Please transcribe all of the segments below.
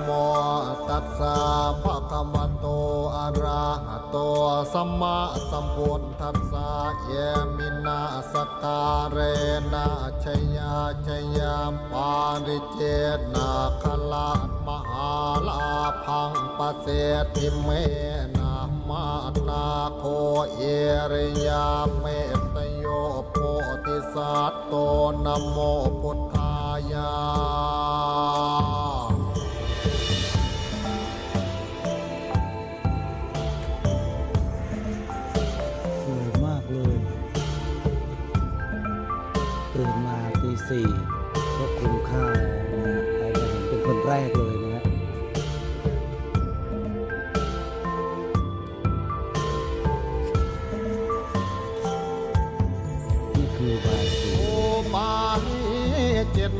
โมตัสสะภะคะวะโตอะระหะโตสัมมาสัมพุทธัสสะเยมินาสการเรนะชยาชยามปาริเจนะคลามหาลาพังปเสติเมนะมานาโคเอริยาเมตโยโพธิสัตโตนโมพุทธายา สี่ก็คุ้มค่านะฮะไปกันเป็นคนแรกเลยนะฮะนี่คือบายสีโอปาเจ็ด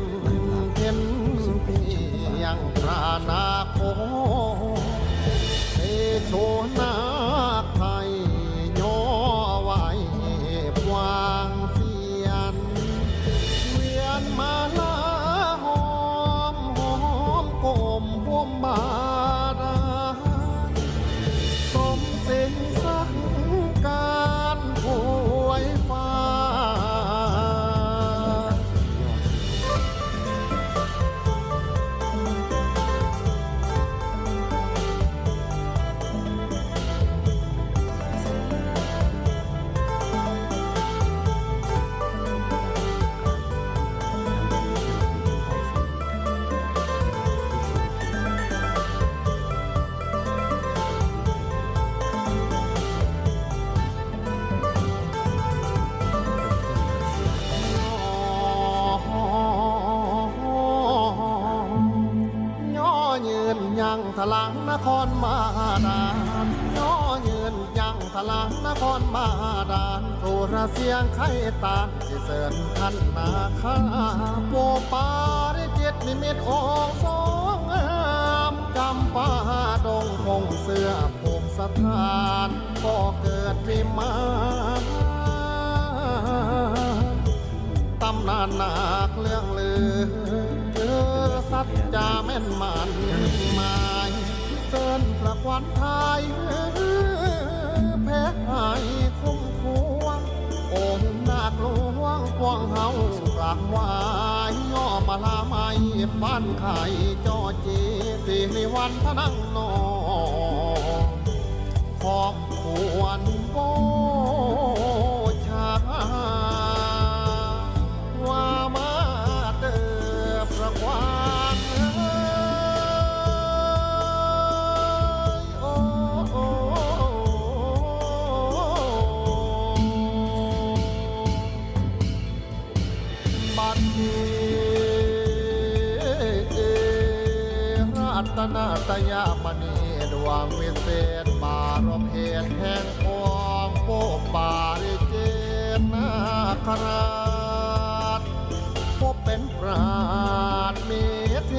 ลังนครมาดานย่อเยืนยังทะลังนครมาดานโทรเสียงไข่ตาสิเสริญขันนาคาโปปาได้เจ็ดนิมิตองสองงามจำปาดงคงเสื้อภูมิสถานก็เกิดวิมานตำนานหนักเรื่องลือเจอสัจจาแม่นมันมา เกินประควันไทยแพ้หายคุ้มควงองค์นาคหลวงควงเฮากรางวายย่อมาลาไม่ปั้นไข่จอเจีสิริวันพนังนอขอบควร ตนายามณีดวงวิเศษบารมเหตุแห่งองค์โปปาริเจนาคราชพบเป็นปราดมีเท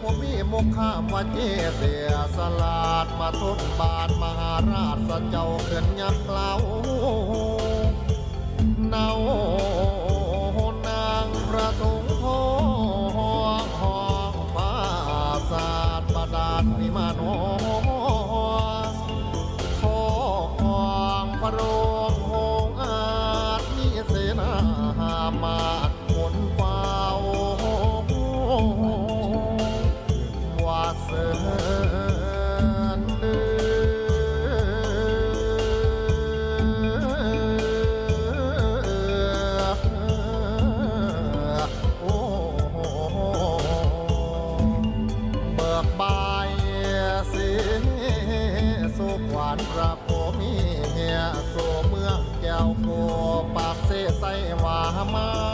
ผมมีมุขามวาเจเสียสลาดมาทดบาทมหาราชสเจ้าเขินยักเล่าเนาาดไม่มานหงานพระโพมีเฮียโซเมืองแก้วโกปากเสใสว่ามา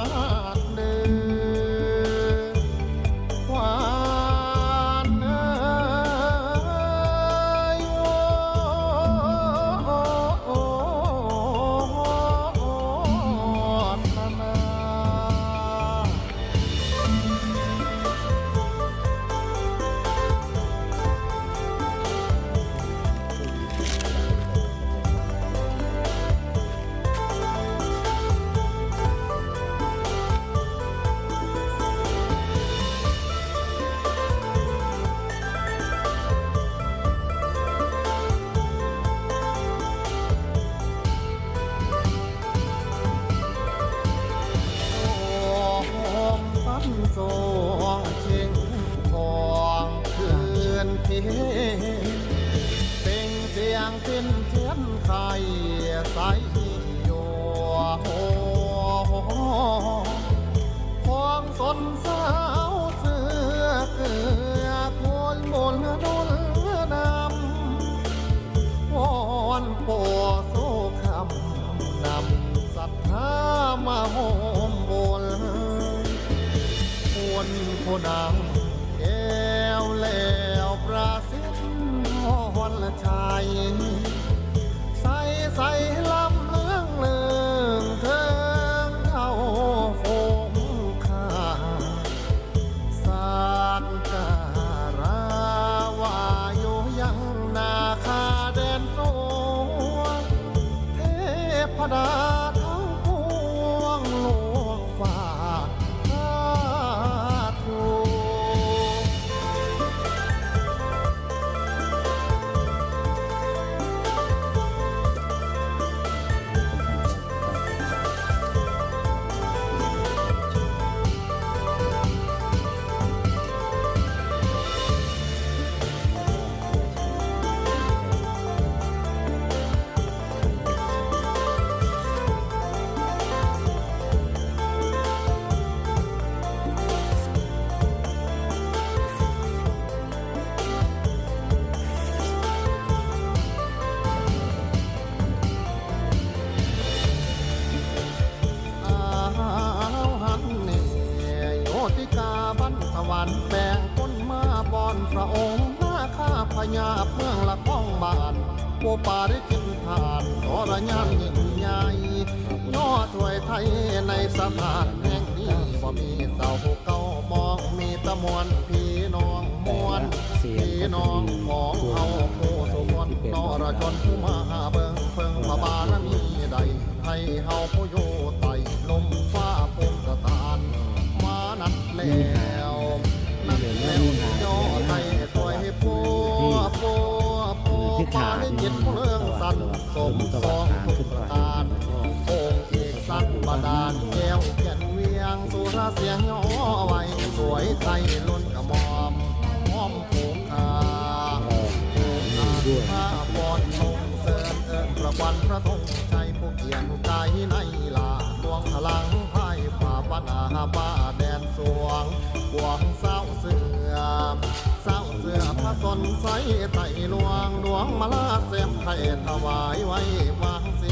สียงเต้นเทียนไข่ใสโยโหของสนสาวเสือเกือควรมนดลนำวอนปรดโซคำนำศรัทธามาโฮมบนควรผู้นำ ใส่ใส่ลำเลื่องเลื่องเทิงเอาโฟงคาสานการาวาอยู่ยังนาคาแดนโซเทพดา นแบ่งคนมาบอนพระองค์หน้าข้าพญาเมืองละก้องบานโอปาริกินทานทรยานยิ่งใหญ่ยอดถวยไทยในสถานแห่งนี้บ่มีเสาเก่ามองมีตะมวนพี่น้องมวนพี่น้องของเอาผู้สมวนนรชนผู้มาเบิ่งเพิ่งพระบารมีใดให้เฮาผู้อยู่ สันบาดาลแก้วเขียนเวียงสุราเสียงย่อไว้สวยไทยล้นกระหมอมหอมผูกคาด้วยพระบอนทรงเสริญเอิญประวันพระธงชัยผู้เกียรติกายในลาดวงพลังพ่ายฝ่าปัญหาบ้าแดนสวงหวงเศร้าเสือเศร้าเสือพระสนใสไต่หลวงดวงมาลาเสียมไทยถวายไว้วางเสี